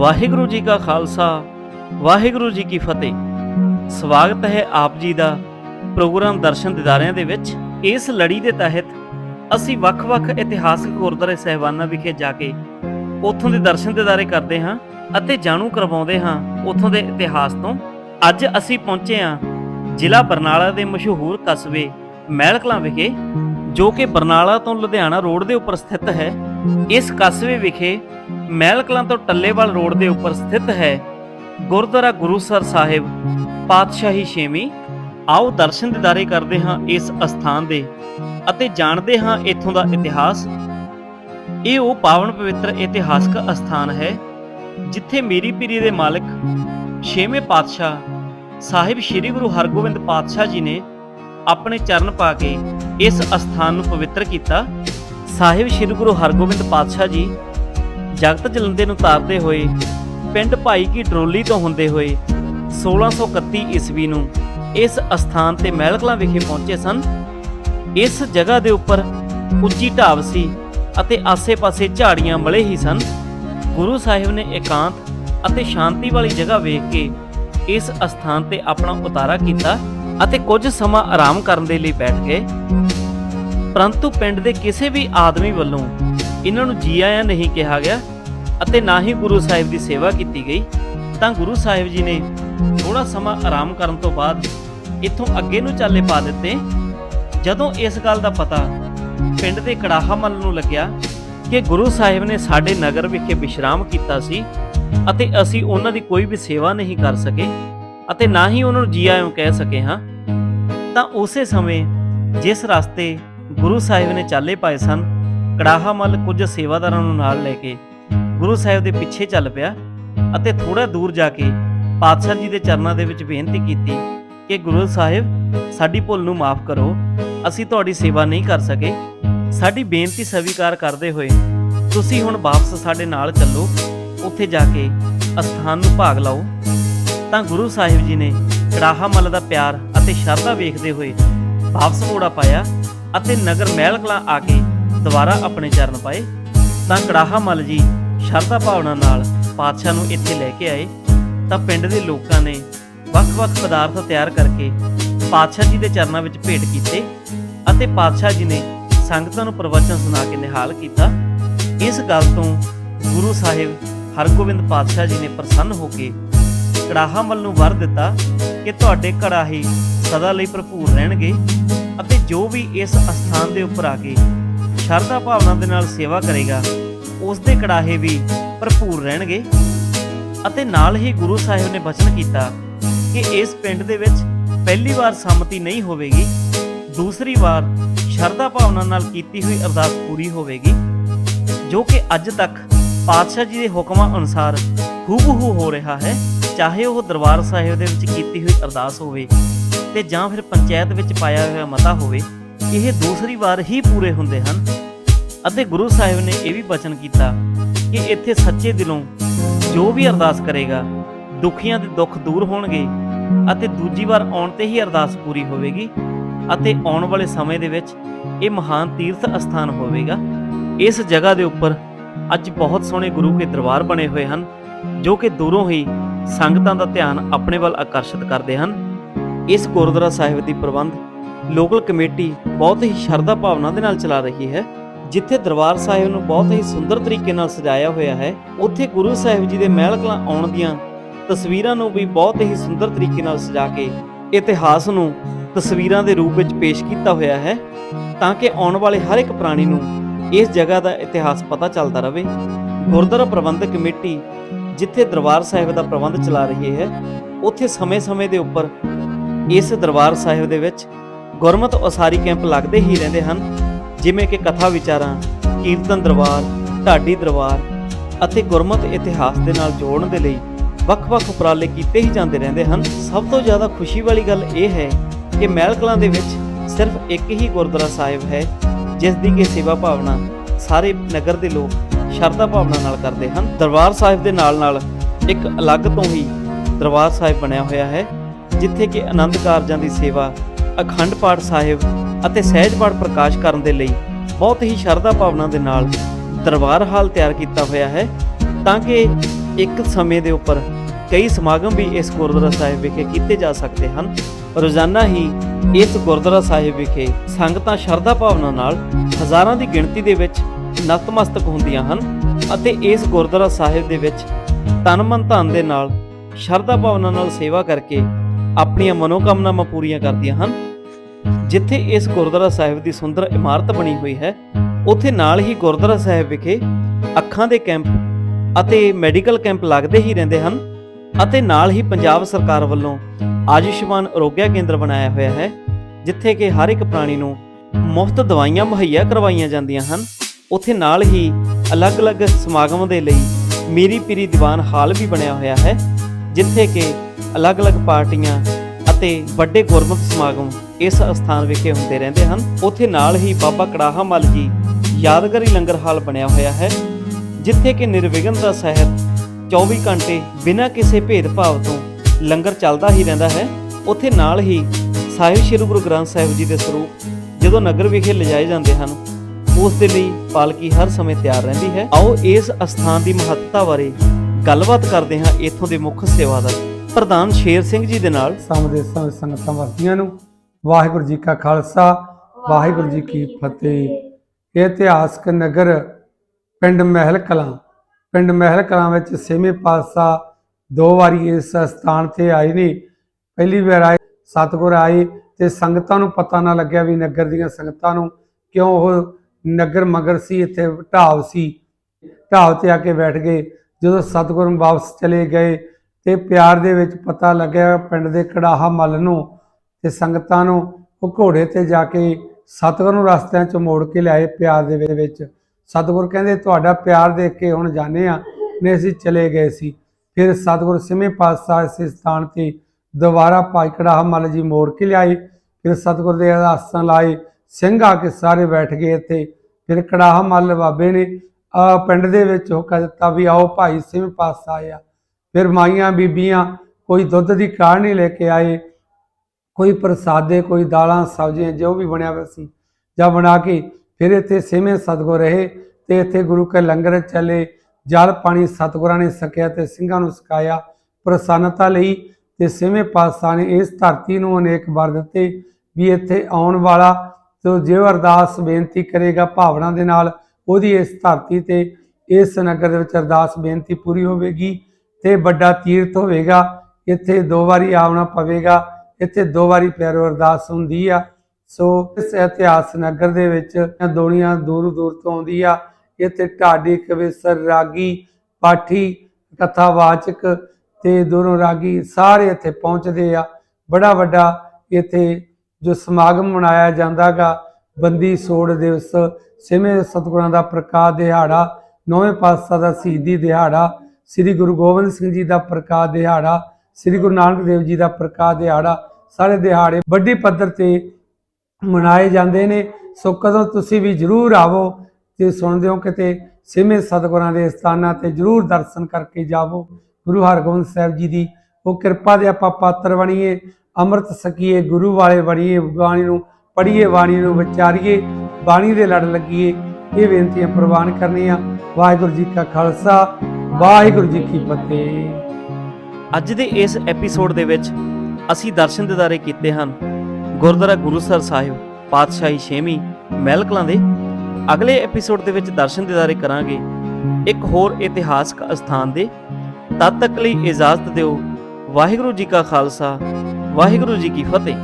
ਵਾਹਿਗੁਰੂ ਜੀ ਕਾ ਖਾਲਸਾ, ਵਾਹਿਗੁਰੂ ਜੀ ਕੀ ਫਤਿਹ। ਸਵਾਗਤ ਹੈ ਆਪ ਜੀ ਦਾ ਪ੍ਰੋਗਰਾਮ ਦਰਸ਼ਨ ਦਿਦਾਰਿਆਂ ਦੇ ਵਿੱਚ। ਇਸ ਲੜੀ ਦੇ ਤਹਿਤ ਅਸੀਂ ਵੱਖ-ਵੱਖ ਇਤਿਹਾਸਕ ਗੁਰਦੁਆਰੇ ਸਹਿਬਾਨਾਂ ਵਿਖੇ ਜਾ ਕੇ ਉੱਥੋਂ ਦੇ ਦਰਸ਼ਨ ਦਿਦਾਰੇ ਕਰਦੇ ਹਾਂ ਅਤੇ ਜਾਣੂ ਕਰਵਾਉਂਦੇ ਹਾਂ ਉੱਥੋਂ ਦੇ ਇਤਿਹਾਸ ਤੋਂ। ਅੱਜ ਅਸੀਂ ਪਹੁੰਚੇ ਹਾਂ ਜ਼ਿਲ੍ਹਾ ਬਰਨਾਲਾ ਦੇ ਮਸ਼ਹੂਰ ਕਸਬੇ ਮਹਿਲਕਲਾਂ ਵਿਖੇ, ਜੋ ਕਿ ਬਰਨਾਲਾ ਤੋਂ ਲੁਧਿਆਣਾ ਰੋਡ ਦੇ ਉੱਪਰ ਸਥਿਤ ਹੈ। ਇਸ ਕਸਬੇ ਵਿਖੇ ਮਹਿਲ ਕਲਾਂ ਤੋਂ ਟੱਲੇਵਾਲ ਰੋਡ ਦੇ ਉੱਪਰ ਸਥਿਤ ਹੈ ਗੁਰਦੁਆਰਾ ਗੁਰੂਸਰ ਸਾਹਿਬ ਪਾਤਸ਼ਾਹੀ ਛੇਵੀਂ। ਆਓ ਦਰਸ਼ਨ ਦਿਦਾਰੇ ਕਰਦੇ ਹਾਂ ਇਸ ਅਸਥਾਨ ਦੇ ਅਤੇ ਜਾਣਦੇ ਹਾਂ ਇੱਥੋਂ ਦਾ ਇਤਿਹਾਸ। ਇਹ ਉਹ ਪਾਵਨ ਪਵਿੱਤਰ ਇਤਿਹਾਸਕ ਅਸਥਾਨ ਹੈ ਜਿੱਥੇ ਮੇਰੀ ਪੀਰੀ ਦੇ ਮਾਲਕ ਛੇਵੇਂ ਪਾਤਸ਼ਾਹ ਸਾਹਿਬ ਸ੍ਰੀ ਗੁਰੂ ਹਰਗੋਬਿੰਦ ਪਾਤਸ਼ਾਹ ਜੀ ਨੇ ਆਪਣੇ ਚਰਨ ਪਾ ਕੇ ਇਸ ਅਸਥਾਨ ਨੂੰ ਪਵਿੱਤਰ ਕੀਤਾ। ਸਾਹਿਬ ਸ੍ਰੀ ਗੁਰੂ ਹਰਗੋਬਿੰਦ ਪਾਤਸ਼ਾਹ ਜੀ ਜਗਤ ਜਲੰਦੇ ਨੂੰ ਤਾਰਦੇ ਹੋਏ ਪਿੰਡ ਭਾਈ ਕੀ ਡਰੋਲੀ ਤੋਂ ਹੁੰਦੇ ਹੋਏ 1631 ਈਸਵੀ ਨੂੰ ਇਸ ਅਸਥਾਨ ਤੇ ਮਹਿਲਕਲਾਂ ਵਿਖੇ ਪਹੁੰਚੇ ਸਨ। ਇਸ ਜਗ੍ਹਾ ਦੇ ਉੱਪਰ ਉੱਚੀ ਢਾਬ ਸੀ ਅਤੇ ਆਸੇ-ਪਾਸੇ ਝਾੜੀਆਂ ਮਲੇ ਹੀ ਸਨ। ਗੁਰੂ ਸਾਹਿਬ ਨੇ ਇਕਾਂਤ ਅਤੇ ਸ਼ਾਂਤੀ ਵਾਲੀ ਜਗ੍ਹਾ ਵੇਖ ਕੇ ਇਸ ਅਸਥਾਨ ਤੇ ਆਪਣਾ ਉਤਾਰਾ ਕੀਤਾ ਅਤੇ ਕੁਝ ਸਮਾਂ ਆਰਾਮ ਕਰਨ ਦੇ ਲਈ ਬੈਠ ਗਏ। ਪਰੰਤੂ ਪਿੰਡ ਦੇ ਕਿਸੇ ਵੀ ਆਦਮੀ ਵੱਲੋਂ ਇਹਨਾਂ ਨੂੰ ਜੀ ਆਇਆਂ ਨਹੀਂ ਕਿਹਾ ਗਿਆ ਅਤੇ ਨਾ ਹੀ ਗੁਰੂ ਸਾਹਿਬ ਦੀ ਸੇਵਾ ਕੀਤੀ ਗਈ, ਤਾਂ ਗੁਰੂ ਸਾਹਿਬ ਜੀ ਨੇ ਥੋੜਾ ਸਮਾਂ ਆਰਾਮ ਕਰਨ ਤੋਂ ਬਾਅਦ ਇੱਥੋਂ ਅੱਗੇ ਨੂੰ ਚਾਲੇ ਪਾ ਦਿੱਤੇ। ਜਦੋਂ ਇਸ ਗੱਲ ਦਾ ਪਤਾ ਪਿੰਡ ਦੇ ਕੜਾਹਾ ਮੱਲ ਨੂੰ ਲੱਗਿਆ ਕਿ ਗੁਰੂ ਸਾਹਿਬ ਨੇ ਸਾਡੇ ਨਗਰ ਵਿਖੇ ਵਿਸ਼ਰਾਮ ਕੀਤਾ ਸੀ ਅਤੇ ਅਸੀਂ ਉਹਨਾਂ ਦੀ ਕੋਈ ਵੀ ਸੇਵਾ ਨਹੀਂ ਕਰ ਸਕੇ ਅਤੇ ਨਾ ਹੀ ਉਹਨਾਂ ਨੂੰ ਜੀ ਆਇਆਂ ਕਹਿ ਸਕੇ ਹਾਂ, ਤਾਂ ਉਸੇ ਸਮੇਂ ਜਿਸ ਰਸਤੇ ਗੁਰੂ ਸਾਹਿਬ ਨੇ ਚਾਲੇ ਪਾਏ ਸਨ। ਕੜਾਹਾ ਮੱਲ ਕੁਝ ਸੇਵਾਦਾਰਾਂ ਨੂੰ ਨਾਲ ਲੈ ਕੇ ਗੁਰੂ ਸਾਹਿਬ ਦੇ ਪਿੱਛੇ ਚੱਲ ਪਿਆ ਅਤੇ ਥੋੜਾ ਦੂਰ ਜਾ ਕੇ ਪਾਤਸ਼ਾਹ ਜੀ ਦੇ ਚਰਨਾਂ ਦੇ ਵਿੱਚ ਬੇਨਤੀ ਕੀਤੀ ਕਿ ਗੁਰੂ ਸਾਹਿਬ, ਸਾਡੀ ਭੁੱਲ ਨੂੰ ਮਾਫ ਕਰੋ, ਅਸੀਂ ਤੁਹਾਡੀ ਸੇਵਾ ਨਹੀਂ ਕਰ ਸਕੇ। ਸਾਡੀ ਬੇਨਤੀ ਸਵੀਕਾਰ ਕਰਦੇ ਹੋਏ ਤੁਸੀਂ ਹੁਣ ਵਾਪਸ ਸਾਡੇ ਨਾਲ ਚੱਲੋ, ਉੱਥੇ ਜਾ ਕੇ ਅਸਥਾਨ ਨੂੰ ਭਾਗ ਲਾਓ। ਤਾਂ ਗੁਰੂ ਸਾਹਿਬ ਜੀ ਨੇ ਕੜਾਹਾ ਮੱਲ ਦਾ ਪਿਆਰ ਅਤੇ ਸ਼ਰਧਾ ਵੇਖਦੇ ਹੋਏ ਵਾਪਸ ਮੋੜਾ ਪਾਇਆ। ਅਤੇ ਨਗਰ ਮਹਿਲ ਕਲਾਂ ਆ ਕੇ ਦੁਬਾਰਾ ਆਪਣੇ ਚਰਨ ਪਾਏ, ਤਾਂ ਕੜਾਹਾ ਮੱਲ ਜੀ ਸ਼ਰਧਾ ਭਾਵਨਾ ਨਾਲ ਪਾਤਸ਼ਾਹ ਨੂੰ ਇੱਥੇ ਲੈ ਕੇ ਆਏ, ਤਾਂ ਪਿੰਡ ਦੇ ਲੋਕਾਂ ਨੇ ਵੱਖ-ਵੱਖ ਪਦਾਰਥ ਤਿਆਰ ਕਰਕੇ ਪਾਤਸ਼ਾਹ ਜੀ ਦੇ ਚਰਨਾਂ ਵਿੱਚ ਭੇਟ ਕੀਤੇ ਅਤੇ ਪਾਤਸ਼ਾਹ ਜੀ ਨੇ ਸੰਗਤਾਂ ਨੂੰ ਪ੍ਰਵਚਨ ਸੁਣਾ ਕੇ ਨਿਹਾਲ ਕੀਤਾ। ਇਸ ਗੱਲ ਤੋਂ ਗੁਰੂ ਸਾਹਿਬ ਹਰਗੋਬਿੰਦ ਪਾਤਸ਼ਾਹ ਜੀ ਨੇ ਪ੍ਰਸੰਨ ਹੋ ਕੇ ਕੜਾਹਾ ਮੱਲ ਨੂੰ ਵਰ ਦਿੱਤਾ ਕਿ ਤੁਹਾਡੇ ਕੜਾਹੀ ਸਦਾ ਲਈ ਭਰਪੂਰ ਰਹਿਣਗੇ। ਅਤੇ ਜੋ ਵੀ ਇਸ ਅਸਥਾਨ ਦੇ ਉੱਪਰ ਆ ਕੇ ਸ਼ਰਧਾ ਭਾਵਨਾ ਦੇ ਨਾਲ ਸੇਵਾ ਕਰੇਗਾ, ਉਸ ਦੇ ਕੜਾਹੇ ਵੀ ਭਰਪੂਰ ਰਹਿਣਗੇ। ਅਤੇ ਨਾਲ ਹੀ ਗੁਰੂ ਸਾਹਿਬ ਨੇ ਬਚਨ ਕੀਤਾ ਕਿ ਇਸ ਪਿੰਡ ਦੇ ਵਿੱਚ ਪਹਿਲੀ ਵਾਰ ਸੰਮਤੀ ਨਹੀਂ ਹੋਵੇਗੀ, ਦੂਸਰੀ ਵਾਰ ਸ਼ਰਧਾ ਭਾਵਨਾ ਨਾਲ ਕੀਤੀ ਹੋਈ ਅਰਦਾਸ ਪੂਰੀ ਹੋਵੇਗੀ, ਜੋ ਕਿ ਅੱਜ ਤੱਕ ਪਾਤਸ਼ਾਹ ਜੀ ਦੇ ਹੁਕਮਾਂ ਅਨੁਸਾਰ ਹੂਬਹੂ ਹੋ ਰਿਹਾ ਹੈ, ਚਾਹੇ ਉਹ ਦਰਬਾਰ ਸਾਹਿਬ ਦੇ ਵਿੱਚ ਕੀਤੀ ਹੋਈ ਅਰਦਾਸ ਹੋਵੇ ਤੇ ਜਾਂ ਫਿਰ ਪੰਚਾਇਤ ਵਿੱਚ ਪਾਇਆ ਹੋਇਆ ਮਤਾ ਹੋਵੇ, ਇਹ ਦੂਸਰੀ ਵਾਰ ਹੀ ਪੂਰੇ ਹੁੰਦੇ ਹਨ। ਅਤੇ ਗੁਰੂ ਸਾਹਿਬ ਨੇ ਇਹ ਵੀ ਬਚਨ ਕੀਤਾ ਕਿ ਇੱਥੇ ਸੱਚੇ ਦਿਲੋਂ ਜੋ ਵੀ ਅਰਦਾਸ ਕਰੇਗਾ, ਦੁਖੀਆਂ ਦੇ ਦੁੱਖ ਦੂਰ ਹੋਣਗੇ ਅਤੇ ਦੂਜੀ ਵਾਰ ਆਉਣ ਤੇ ਹੀ ਅਰਦਾਸ ਪੂਰੀ ਹੋਵੇਗੀ ਅਤੇ ਆਉਣ ਵਾਲੇ ਸਮੇਂ ਦੇ ਵਿੱਚ ਇਹ ਮਹਾਨ ਤੀਰਥ ਅਸਥਾਨ ਹੋਵੇਗਾ। ਇਸ ਜਗ੍ਹਾ ਦੇ ਉੱਪਰ ਅੱਜ ਬਹੁਤ ਸੋਹਣੇ ਗੁਰੂ ਕੇ ਦਰਬਾਰ ਬਣੇ ਹੋਏ ਹਨ, ਜੋ ਕਿ ਦੂਰੋਂ ਹੀ ਸੰਗਤਾਂ ਦਾ ਧਿਆਨ ਆਪਣੇ ਵੱਲ ਆਕਰਸ਼ਿਤ ਕਰਦੇ ਹਨ। ਇਸ ਗੁਰਦੁਆਰਾ ਸਾਹਿਬ ਦੀ ਪ੍ਰਬੰਧ ਲੋਕਲ ਕਮੇਟੀ ਬਹੁਤ ਹੀ ਸ਼ਰਧਾ ਭਾਵਨਾ ਦੇ ਨਾਲ ਚਲਾ ਰਹੀ ਹੈ, ਜਿੱਥੇ ਦਰਬਾਰ ਸਾਹਿਬ ਨੂੰ ਬਹੁਤ ਹੀ ਸੁੰਦਰ ਤਰੀਕੇ ਨਾਲ ਸਜਾਇਆ ਹੋਇਆ ਹੈ। ਉੱਥੇ ਗੁਰੂ ਸਾਹਿਬ ਜੀ ਦੇ ਮਹਿਲ ਕਲਾਂ ਆਉਣ ਦੀਆਂ ਤਸਵੀਰਾਂ ਨੂੰ ਵੀ ਬਹੁਤ ਹੀ ਸੁੰਦਰ ਤਰੀਕੇ ਨਾਲ ਸਜਾ ਕੇ ਇਤਿਹਾਸ ਨੂੰ ਤਸਵੀਰਾਂ ਦੇ ਰੂਪ ਵਿੱਚ ਪੇਸ਼ ਕੀਤਾ ਹੋਇਆ ਹੈ, ਤਾਂ ਕਿ ਆਉਣ ਵਾਲੇ ਹਰ ਇੱਕ ਪ੍ਰਾਣੀ ਨੂੰ ਇਸ ਜਗ੍ਹਾ ਦਾ ਇਤਿਹਾਸ ਪਤਾ ਚੱਲਦਾ ਰਹੇ। ਗੁਰਦੁਆਰਾ ਪ੍ਰਬੰਧਕ ਕਮੇਟੀ ਜਿੱਥੇ ਦਰਬਾਰ ਸਾਹਿਬ ਦਾ ਪ੍ਰਬੰਧ ਚਲਾ ਰਹੀ ਹੈ, ਉੱਥੇ ਸਮੇਂ-ਸਮੇਂ ਦੇ ਉੱਪਰ ਇਸ ਦਰਬਾਰ ਸਾਹਿਬ ਦੇ ਵਿੱਚ ਗੁਰਮਤ ਉਸਾਰੀ ਕੈਂਪ ਲੱਗਦੇ ਹੀ ਰਹਿੰਦੇ ਹਨ, ਜਿਵੇਂ ਕਿ ਕਥਾ ਵਿਚਾਰਾਂ, ਕੀਰਤਨ ਦਰਬਾਰ, ਢਾਡੀ ਦਰਬਾਰ ਅਤੇ ਗੁਰਮਤ ਇਤਿਹਾਸ ਦੇ ਨਾਲ ਜੋੜਨ ਦੇ ਲਈ ਵੱਖ-ਵੱਖ ਉਪਰਾਲੇ ਕੀਤੇ ਹੀ ਜਾਂਦੇ ਰਹਿੰਦੇ ਹਨ। ਸਭ ਤੋਂ ਜ਼ਿਆਦਾ ਖੁਸ਼ੀ ਵਾਲੀ ਗੱਲ ਇਹ ਹੈ ਕਿ ਮਹਿਲ ਕਲਾਂ ਦੇ ਵਿੱਚ ਸਿਰਫ ਇੱਕ ਹੀ ਗੁਰਦੁਆਰਾ ਸਾਹਿਬ ਹੈ, ਜਿਸ ਦੀ ਕਿ ਸੇਵਾ ਭਾਵਨਾ ਸਾਰੇ ਨਗਰ ਦੇ ਲੋਕ ਸ਼ਰਧਾ ਭਾਵਨਾ ਨਾਲ ਕਰਦੇ ਹਨ। ਦਰਬਾਰ ਸਾਹਿਬ ਦੇ ਨਾਲ-ਨਾਲ ਇੱਕ ਅਲੱਗ ਤੋਂ ਹੀ ਦਰਬਾਰ ਸਾਹਿਬ ਬਣਿਆ ਹੋਇਆ ਹੈ। ਜਿੱਥੇ ਕਿ ਆਨੰਦ ਕਾਰਜਾਂ ਦੀ ਸੇਵਾ, ਅਖੰਡ ਪਾਠ ਸਾਹਿਬ ਅਤੇ ਸਹਿਜ ਪਾਠ ਪ੍ਰਕਾਸ਼ ਕਰਨ ਦੇ ਲਈ ਬਹੁਤ ਹੀ ਸ਼ਰਧਾ ਭਾਵਨਾ ਦੇ ਨਾਲ ਦਰਬਾਰ ਹਾਲ ਤਿਆਰ ਕੀਤਾ ਹੋਇਆ ਹੈ, ਤਾਂ ਕਿ ਇੱਕ ਸਮੇਂ ਦੇ ਉੱਪਰ ਕਈ ਸਮਾਗਮ ਵੀ ਇਸ ਗੁਰਦੁਆਰਾ ਸਾਹਿਬ ਵਿਖੇ ਕੀਤੇ ਜਾ ਸਕਦੇ ਹਨ। ਰੋਜ਼ਾਨਾ ਹੀ ਇਸ ਗੁਰਦੁਆਰਾ ਸਾਹਿਬ ਵਿਖੇ ਸੰਗਤਾਂ ਸ਼ਰਧਾ ਭਾਵਨਾ ਨਾਲ ਹਜ਼ਾਰਾਂ ਦੀ ਗਿਣਤੀ ਦੇ ਵਿੱਚ ਨਤਮਸਤਕ ਹੁੰਦੀਆਂ ਹਨ ਅਤੇ ਇਸ ਗੁਰਦੁਆਰਾ ਸਾਹਿਬ ਦੇ ਵਿੱਚ ਤਨ ਮਨ ਧਨ ਦੇ ਨਾਲ ਸ਼ਰਧਾ ਭਾਵਨਾ ਨਾਲ ਸੇਵਾ ਕਰਕੇ ਆਪਣੀਆਂ ਮਨੋਕਾਮਨਾਵਾਂ ਪੂਰੀਆਂ ਕਰਦੀਆਂ ਹਨ। ਜਿੱਥੇ ਇਸ ਗੁਰਦੁਆਰਾ ਸਾਹਿਬ ਦੀ ਸੁੰਦਰ ਇਮਾਰਤ ਬਣੀ ਹੋਈ ਹੈ, ਉੱਥੇ ਨਾਲ ਹੀ ਗੁਰਦੁਆਰਾ ਸਾਹਿਬ ਵਿਖੇ ਅੱਖਾਂ ਦੇ ਕੈਂਪ ਅਤੇ ਮੈਡੀਕਲ ਕੈਂਪ ਲੱਗਦੇ ਹੀ ਰਹਿੰਦੇ ਹਨ ਅਤੇ ਨਾਲ ਹੀ ਪੰਜਾਬ ਸਰਕਾਰ ਵੱਲੋਂ ਆਯੁਸ਼ਮਾਨ ਅਰੋਗਿਆ ਕੇਂਦਰ ਬਣਾਇਆ ਹੋਇਆ ਹੈ, ਜਿੱਥੇ ਕਿ ਹਰ ਇੱਕ ਪ੍ਰਾਣੀ ਨੂੰ ਮੁਫਤ ਦਵਾਈਆਂ ਮੁਹੱਈਆ ਕਰਵਾਈਆਂ ਜਾਂਦੀਆਂ ਹਨ। ਉੱਥੇ ਨਾਲ ਹੀ ਅਲੱਗ-ਅਲੱਗ ਸਮਾਗਮ ਦੇ ਲਈ ਮੀਰੀ ਪੀਰੀ ਦੀਵਾਨ ਹਾਲ ਵੀ ਬਣਿਆ ਹੋਇਆ ਹੈ, ਜਿੱਥੇ ਕਿ ਅਲੱਗ-ਅਲੱਗ ਪਾਰਟੀਆਂ ਅਤੇ ਵੱਡੇ ਗੁਰਮਤਿ ਸਮਾਗਮ ਇਸ ਅਸਥਾਨ ਵਿਖੇ ਹੁੰਦੇ ਰਹਿੰਦੇ ਹਨ। ਉੱਥੇ ਨਾਲ ਹੀ ਬਾਬਾ ਕੜਾਹਾ ਮੱਲ ਜੀ ਯਾਦਗਾਰੀ ਲੰਗਰ ਹਾਲ ਬਣਿਆ ਹੋਇਆ ਹੈ, ਜਿੱਥੇ ਕਿ ਨਿਰਵਿਘਨ ਦਾ ਸਾਹਿਬ 24 ਘੰਟੇ ਬਿਨਾਂ ਕਿਸੇ ਭੇਦਭਾਵ ਤੋਂ ਲੰਗਰ ਚੱਲਦਾ ਹੀ ਰਹਿੰਦਾ ਹੈ। ਉੱਥੇ ਨਾਲ ਹੀ ਸਾਹਿਬ ਸ੍ਰੀ ਗੁਰੂ ਗ੍ਰੰਥ ਸਾਹਿਬ ਜੀ ਦੇ ਸਰੂਪ ਜਦੋਂ ਨਗਰ ਵਿਖੇ ਲਿਜਾਏ ਜਾਂਦੇ ਹਨ, ਉਸ ਦੇ ਲਈ ਪਾਲਕੀ ਹਰ ਸਮੇਂ ਤਿਆਰ ਰਹਿੰਦੀ ਹੈ। ਆਓ ਇਸ ਅਸਥਾਨ ਦੀ ਮਹੱਤਤਾ ਬਾਰੇ ਗੱਲਬਾਤ ਕਰਦੇ ਹਾਂ ਇੱਥੋਂ ਦੇ ਮੁੱਖ ਸੇਵਾਦਾਰ। ਪ੍ਰਧਾਨ ਸ਼ੇਰ ਸਿੰਘ ਜੀ ਦੇ ਨਾਲ। ਸਮਦੇਸਾਂ ਵਿੱਚ ਸੰਗਤਾਂ ਵਰਤੀਆਂ ਨੂੰ। ਵਾਹਿਗੁਰੂ ਜੀ ਕਾ ਖਾਲਸਾ, ਵਾਹਿਗੁਰੂ ਜੀ ਕੀ ਫਤਿਹ। ਇਹ ਇਤਿਹਾਸਕ ਨਗਰ ਪਿੰਡ ਮਹਿਲ ਕਲਾਂ। ਪਿੰਡ ਮਹਿਲ ਕਲਾਂ ਵਿੱਚ ਛੇਵੇਂ ਪਾਤਸ਼ਾਹ ਦੋ ਵਾਰੀ ਇਸ ਸਥਾਨ ਤੇ ਆਏ ਨੇ। ਪਹਿਲੀ ਵਾਰ ਆਏ, ਸਤਿਗੁਰ ਆਏ ਤੇ ਸੰਗਤਾਂ ਨੂੰ ਪਤਾ ਨਾ ਲੱਗਿਆ ਵੀ ਨਗਰ ਦੀਆਂ ਸੰਗਤਾਂ ਨੂੰ ਕਿਉਂ ਉਹ ਨਗਰ ਮਗਰ ਸੀ, ਇੱਥੇ ਢਾਬ ਸੀ। ਢਾਬ ਤੇ ਆ ਕੇ ਬੈਠ ਗਏ। ਜਦੋਂ ਸਤਿਗੁਰੂ ਵਾਪਸ ਚਲੇ ਗਏ ਤੇ ਪਿਆਰ ਦੇ ਵਿੱਚ ਪਤਾ ਲੱਗਿਆ ਪਿੰਡ ਦੇ ਕੜਾਹਾ ਮੱਲ ਨੂੰ ਤੇ ਸੰਗਤਾਂ ਨੂੰ, ਉਹ ਘੋੜੇ ਤੇ ਜਾ ਕੇ ਸਤਿਗੁਰ ਨੂੰ ਰਸਤਿਆਂ 'ਚ ਮੋੜ ਕੇ ਲਿਆਏ ਪਿਆਰ ਦੇ ਵਿੱਚ। ਸਤਿਗੁਰ ਕਹਿੰਦੇ, ਤੁਹਾਡਾ ਪਿਆਰ ਦੇਖ ਕੇ ਹੁਣ ਜਾਣੇ ਆ। ਨੇ ਅਸੀਂ ਚਲੇ ਗਏ ਸੀ। ਫਿਰ ਸਤਿਗੁਰ ਸਿਵੇਂ ਪਾਤਸ਼ਾਹ ਇਸ ਸਥਾਨ ਤੇ ਦੁਬਾਰਾ ਭਾਈ ਕੜਾਹਾ ਮੱਲ ਜੀ ਮੋੜ ਕੇ ਲਿਆਏ। ਫਿਰ ਸਤਿਗੁਰ ਦੇ ਆਸਣ ਲਾਏ। ਸਿੰਘ ਆ ਕੇ ਸਾਰੇ ਬੈਠ ਗਏ ਇੱਥੇ। ਫਿਰ ਕੜਾਹਾ ਮੱਲ ਬਾਬੇ ਨੇ ਪਿੰਡ ਦੇ ਵਿੱਚ ਉਹ ਕਹਿ ਦਿੱਤਾ ਵੀ ਆਓ ਭਾਈ ਸਿਵੇਂ ਪਾਤਸ਼ਾਹ ਆਇਆ ਫਿਰ ਮਾਈਆਂ ਬੀਬੀਆਂ ਕੋਈ ਦੁੱਧ ਦੀ ਕਾੜਨੀ ਲੈ ਕੇ ਆਏ, ਕੋਈ ਪ੍ਰਸਾਦੇ, ਕੋਈ ਦਾਲਾਂ, ਸਬਜ਼ੀਆਂ, ਜੋ ਵੀ ਬਣਿਆ ਹੋਇਆ ਸੀ, ਜਾਂ ਬਣਾ ਕੇ ਫਿਰ ਇੱਥੇ ਸੇਵੇਂ ਸਤਗੁਰ ਰਹੇ ਤੇ ਇੱਥੇ ਗੁਰੂ ਕੇ ਲੰਗਰ ਚੱਲੇ, ਜਲ ਪਾਣੀ ਸਤਗੁਰਾਂ ਨੇ ਸਕਿਆ ਤੇ ਸਿੰਘਾਂ ਨੂੰ ਸਕਾਇਆ ਪ੍ਰਸੰਨਤਾ ਲਈ ਤੇ ਸੇਵੇਂ ਪਾਤਸ਼ਾਹ ਨੇ ਇਸ ਧਰਤੀ ਨੂੰ ਅਨੇਕ ਵਰ ਦਿੱਤੇ ਵੀ ਇੱਥੇ ਆਉਣ ਵਾਲਾ ਜੋ ਜਿਉ ਅਰਦਾਸ ਬੇਨਤੀ ਕਰੇਗਾ ਭਾਵਨਾ ਦੇ ਨਾਲ ਉਹਦੀ ਇਸ ਧਰਤੀ ਤੇ ਇਸ ਨਗਰ ਦੇ ਵਿੱਚ ਅਰਦਾਸ ਬੇਨਤੀ ਪੂਰੀ ਹੋਵੇਗੀ। ਤੇ ਵੱਡਾ ਤੀਰਥ ਹੋਵੇਗਾ, ਇੱਥੇ ਦੋ ਵਾਰੀ ਆਉਣਾ ਪਵੇਗਾ, ਇੱਥੇ ਦੋ ਵਾਰੀ ਪਿਆਰੋ ਅਰਦਾਸ ਹੁੰਦੀ ਆ। ਸੋ ਇਸ ਇਤਿਹਾਸ ਨਗਰ ਦੇ ਵਿੱਚ ਦੋਨੀਆਂ ਦੂਰ ਦੂਰ ਤੋਂ ਆਉਂਦੀ ਆ। ਇੱਥੇ ਢਾਡੀ, ਕਵਿਸਰ, ਰਾਗੀ, ਪਾਠੀ, ਕਥਾਵਾਚਕ ਤੇ ਦੋਨੋਂ ਰਾਗੀ ਸਾਰੇ ਇੱਥੇ ਪਹੁੰਚਦੇ ਆ। ਬੜਾ ਵੱਡਾ ਇੱਥੇ ਜੋ ਸਮਾਗਮ ਮਨਾਇਆ ਜਾਂਦਾਗਾ ਬੰਦੀ ਸੋੜ ਦਿਵਸ ਛੇਵੇਂ ਸਤਿਗੁਰਾਂ ਦਾ ਪ੍ਰਕਾਸ਼ ਦਿਹਾੜਾ, ਨੌਵੇਂ ਪਾਤਸ਼ਾਹ ਦਾ ਸ਼ਹੀਦੀ ਦਿਹਾੜਾ ਸ੍ਰੀ ਗੁਰੂ ਗੋਬਿੰਦ ਸਿੰਘ ਜੀ ਦਾ ਪ੍ਰਕਾਸ਼ ਦਿਹਾੜਾ, ਸ੍ਰੀ ਗੁਰੂ ਨਾਨਕ ਦੇਵ ਜੀ ਦਾ ਪ੍ਰਕਾਸ਼ ਦਿਹਾੜਾ, ਸਾਰੇ ਦਿਹਾੜੇ ਵੱਡੀ ਪੱਧਰ ਤੇ ਮਨਾਏ ਜਾਂਦੇ ਨੇ। ਸੋ ਕਦੋਂ ਤੁਸੀਂ ਵੀ ਜਰੂਰ ਆਵੋ ਤੇ ਸੁਣਦੇ ਹੋ ਕਿਤੇ ਛੇਵੇਂ ਸਤਿਗੁਰਾਂ ਦੇ ਸਥਾਨਾਂ ਤੇ ਜਰੂਰ ਦਰਸ਼ਨ ਕਰਕੇ ਜਾਵੋ। ਗੁਰੂ ਹਰਗੋਬਿੰਦ ਸਾਹਿਬ ਜੀ ਦੀ ਉਹ ਕਿਰਪਾ ਦੇ ਆਪਾਂ ਪਾਤਰ ਬਣੀਏ, ਅੰਮ੍ਰਿਤ ਸਕੀਏ, ਗੁਰੂ ਵਾਲੇ ਬਣੀਏ, ਬਾਣੀ ਨੂੰ ਪੜ੍ਹੀਏ, ਬਾਣੀ ਨੂੰ ਵਿਚਾਰੀਏ, ਬਾਣੀ ਦੇ ਲੜ ਲੱਗੀਏ, ਇਹ ਬੇਨਤੀਆਂ ਪ੍ਰਵਾਨ ਕਰਨੀਆਂ। ਵਾਹਿਗੁਰੂ ਜੀ ਕਾ ਖਾਲਸਾ ਵਾਹਿਗੁਰੂ ਜੀ ਕੀ ਫਤਿਹ। ਅੱਜ ਦੇ ਇਸ ਐਪੀਸੋਡ ਦੇ ਵਿੱਚ ਅਸੀਂ ਦਰਸ਼ਨ ਦਿਦਾਰੇ ਕੀਤੇ ਹਨ ਗੁਰਦੁਆਰਾ ਗੁਰੂਸਰ ਸਾਹਿਬ ਪਾਤਸ਼ਾਹੀ 6ਵੀਂ ਮਹਿਲਕਲਾਂ ਦੇ। ਅਗਲੇ ਐਪੀਸੋਡ ਦੇ ਵਿੱਚ ਦਰਸ਼ਨ ਦਿਦਾਰੇ ਕਰਾਂਗੇ ਇੱਕ ਹੋਰ ਇਤਿਹਾਸਕ ਅਸਥਾਨ ਦੇ। ਤਦ ਤੱਕ ਲਈ ਇਜਾਜ਼ਤ ਦਿਓ ਵਾਹਿਗੁਰੂ ਜੀ ਕਾ ਖਾਲਸਾ, ਵਾਹਿਗੁਰੂ ਜੀ ਕੀ ਫਤਿਹ।